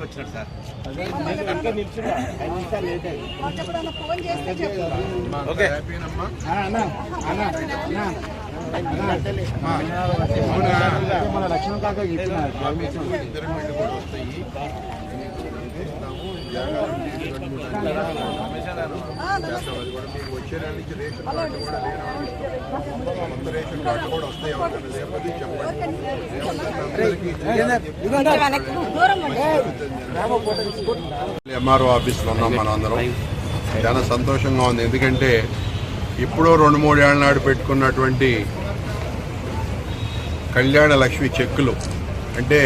వచ్చినట్టు sir phone చేస్తే చెప్తాం ఓకే. మన లక్ష్మణ కాక చెప్పినారు ఎంఆర్ఓ ఆఫీస్లో ఉన్నాం మనం అందరం చాలా సంతోషంగా ఉంది ఎందుకంటే ఇప్పుడు రెండు మూడేళ్ళ నాడు పెట్టుకున్నటువంటి కళ్యాణ లక్ష్మి చెక్కులు అంటే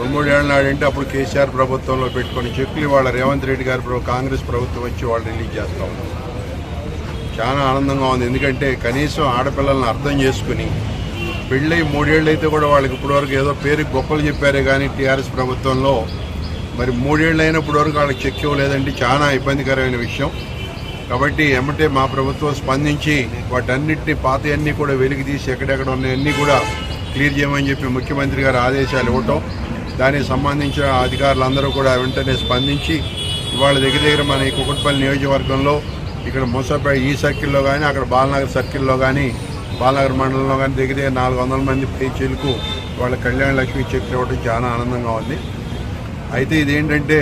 రెండు మూడేళ్ళ నాడు అప్పుడు కేసీఆర్ ప్రభుత్వంలో పెట్టుకొని చెక్కులు వాళ్ళ రేవంత్ రెడ్డి గారి కాంగ్రెస్ ప్రభుత్వం వచ్చి వాళ్ళు రిలీజ్ చేస్తా ఉన్నారు. చాలా ఆనందంగా ఉంది. ఎందుకంటే కనీసం ఆడపిల్లల్ని అర్థం చేసుకుని పెళ్ళై మూడేళ్ళు అయితే కూడా వాళ్ళకి ఇప్పటివరకు ఏదో పేరు గొప్పలు చెప్పారే కానీ టీఆర్ఎస్ ప్రభుత్వంలో మరి మూడేళ్ళు అయినప్పటి వరకు వాళ్ళకి చెక్ ఇవ్వలేదండి. చాలా ఇబ్బందికరమైన విషయం. కాబట్టి ఎమ్మటే మా ప్రభుత్వం స్పందించి వాటన్నిటిని పాతయన్నీ కూడా వెలికి తీసి ఎక్కడెక్కడ ఉన్నాయన్నీ కూడా క్లియర్ చేయమని చెప్పి ముఖ్యమంత్రి గారు ఆదేశాలు ఇవ్వటం. దానికి సంబంధించిన అధికారులందరూ కూడా వెంటనే స్పందించి ఇవాళ దగ్గర దగ్గర మన ఈ కుకట్పల్లి నియోజకవర్గంలో ఇక్కడ ముసపేట ఈ సర్కిల్లో కానీ అక్కడ బాలనగర్ సర్కిల్లో కానీ బాలనగర్ మండలంలో కానీ దగ్గర దగ్గర నాలుగు వందల మంది పేచీలకు వాళ్ళ కళ్యాణ లక్ష్మి చెక్ ఇవ్వడం చాలా ఆనందంగా ఉంది. అయితే ఇదేంటంటే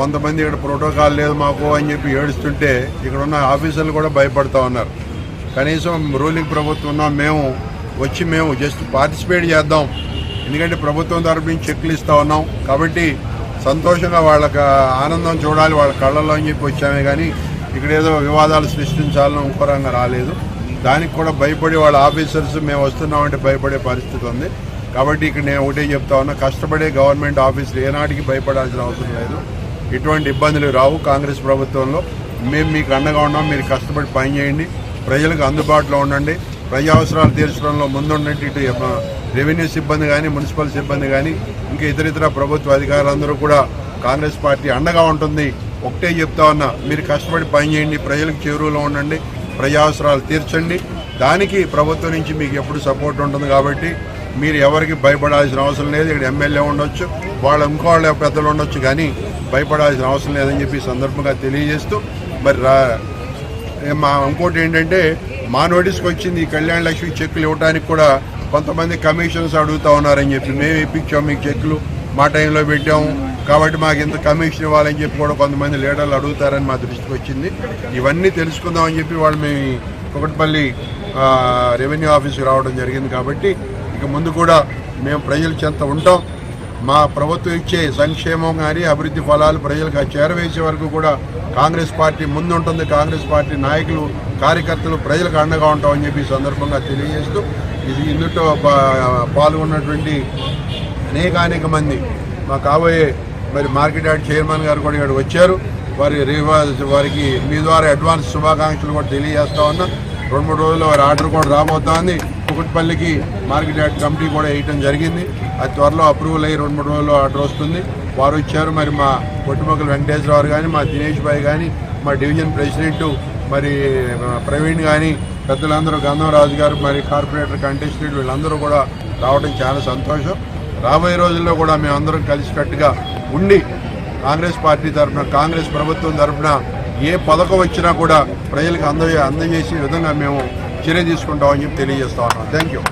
కొంతమంది ఇక్కడ ప్రోటోకాల్ లేదు మాకు అని చెప్పి ఏడుస్తుంటే ఇక్కడ ఉన్న ఆఫీసర్లు కూడా భయపడతా ఉన్నారు. కనీసం రూలింగ్ ప్రభుత్వం ఉన్నాం మేము వచ్చి మేము జస్ట్ పార్టిసిపేట్ చేద్దాం. ఎందుకంటే ప్రభుత్వం తరపు నుంచి చెక్లు ఇస్తూ ఉన్నాం. కాబట్టి సంతోషంగా వాళ్ళకి ఆనందం చూడాలి వాళ్ళ కళ్ళల్లో అని చెప్పి వచ్చామే కానీ ఇక్కడ ఏదో వివాదాలు సృష్టించాలని ఇంకోరంగా రాలేదు. దానికి కూడా భయపడి వాళ్ళ ఆఫీసర్స్ మేము వస్తున్నామంటే భయపడే పరిస్థితి ఉంది. కాబట్టి ఇక్కడ నేను ఒకటే చెప్తా ఉన్నా కష్టపడే గవర్నమెంట్ ఆఫీసులు ఏనాటికి భయపడాల్సిన అవసరం లేదు. ఎటువంటి ఇబ్బందులు రావు కాంగ్రెస్ ప్రభుత్వంలో. మేము మీకు అండగా ఉన్నాం మీరు కష్టపడి పని చేయండి ప్రజలకు అందుబాటులో ఉండండి. ప్రజా అవసరాలు తీర్చడంలో ముందుండండి ఇటు రెవెన్యూ సిబ్బంది కానీ మున్సిపల్ సిబ్బంది కానీ ఇంకా ఇతర ఇతర ప్రభుత్వ అధికారులందరూ కూడా కాంగ్రెస్ పార్టీ అండగా ఉంటుంది. ఒకటే చెప్తా ఉన్నా మీరు కష్టపడి పని చేయండి ప్రజలకు చేరువలో ఉండండి ప్రజావసరాలు తీర్చండి. దానికి ప్రభుత్వం నుంచి మీకు ఎప్పుడు సపోర్ట్ ఉంటుంది కాబట్టి మీరు ఎవరికి భయపడాల్సిన అవసరం లేదు. ఇక్కడ ఎమ్మెల్యే ఉండొచ్చు వాళ్ళ ఇంకో వాళ్ళ పెద్దలు ఉండొచ్చు కానీ భయపడాల్సిన అవసరం లేదని చెప్పి సందర్భంగా తెలియజేస్తూ మరి రా మా ఇంకోటి ఏంటంటే మా నోటీస్కి వచ్చింది కళ్యాణ లక్ష్మి చెక్కులు ఇవ్వడానికి కూడా కొంతమంది కమిషన్స్ అడుగుతా ఉన్నారని చెప్పి మేము ఇప్పించాం మీకు చెక్కులు మా టైంలో పెట్టాము కాబట్టి మాకు ఇంత కమిషన్ ఇవ్వాలని చెప్పి కూడా కొంతమంది లీడర్లు అడుగుతారని మా దృష్టికి వచ్చింది. ఇవన్నీ తెలుసుకుందామని చెప్పి వాళ్ళు మేము ఈ కుకట్పల్లి రెవెన్యూ ఆఫీస్కి రావడం జరిగింది కాబట్టి ఇక ముందు కూడా మేము ప్రజల చెంత ఉంటాం. మా ప్రభుత్వం ఇచ్చే సంక్షేమం కానీ అభివృద్ధి ఫలాలు ప్రజలకు చేరవేసే వరకు కూడా కాంగ్రెస్ పార్టీ ముందుంటుంది కాంగ్రెస్ పార్టీ నాయకులు కార్యకర్తలు ప్రజలకు అండగా ఉంటామని చెప్పి సందర్భంగా తెలియజేస్తూ ఇది ఇందులో పాల్గొన్నటువంటి అనేక అనేక మంది మా కాబోయే మరి మార్కెట్ యార్డ్ చైర్మన్ గారు కూడా ఇక్కడ వచ్చారు. వారి రివాజ్ వారికి మీ ద్వారా అడ్వాన్స్ శుభాకాంక్షలు కూడా తెలియజేస్తా ఉన్నా. రెండు మూడు రోజుల్లో వారి ఆర్డర్ కూడా రాబోతోంది. కుకట్పల్లికి మార్కెట్ యార్డ్ కమిటీ కూడా వేయటం జరిగింది. అది త్వరలో అప్రూవల్ అయ్యి రెండు మూడు రోజుల్లో ఆర్డర్ వస్తుంది. వారు వచ్చారు మరి మా పొట్టుమొక్కలు వెంకటేశ్వరరావు కానీ మా దినేష్ భాయ్ కానీ మా డివిజన్ ప్రెసిడెంట్ మరి ప్రవీణ్ కానీ పెద్దలందరూ గంధంరాజు గారు మరి కార్పొరేటర్ కంటెస్టెంట్ వీళ్ళందరూ కూడా రావడం చాలా సంతోషం. రాబోయే రోజుల్లో కూడా మేమందరం కలిసికట్టుగా ఉండి కాంగ్రెస్ పార్టీ తరఫున కాంగ్రెస్ ప్రభుత్వం తరఫున ఏ పథకం వచ్చినా కూడా ప్రజలకు అందజే అందజేసే విధంగా మేము చర్య తీసుకుంటామని చెప్పి తెలియజేస్తా ఉన్నాం. Thank you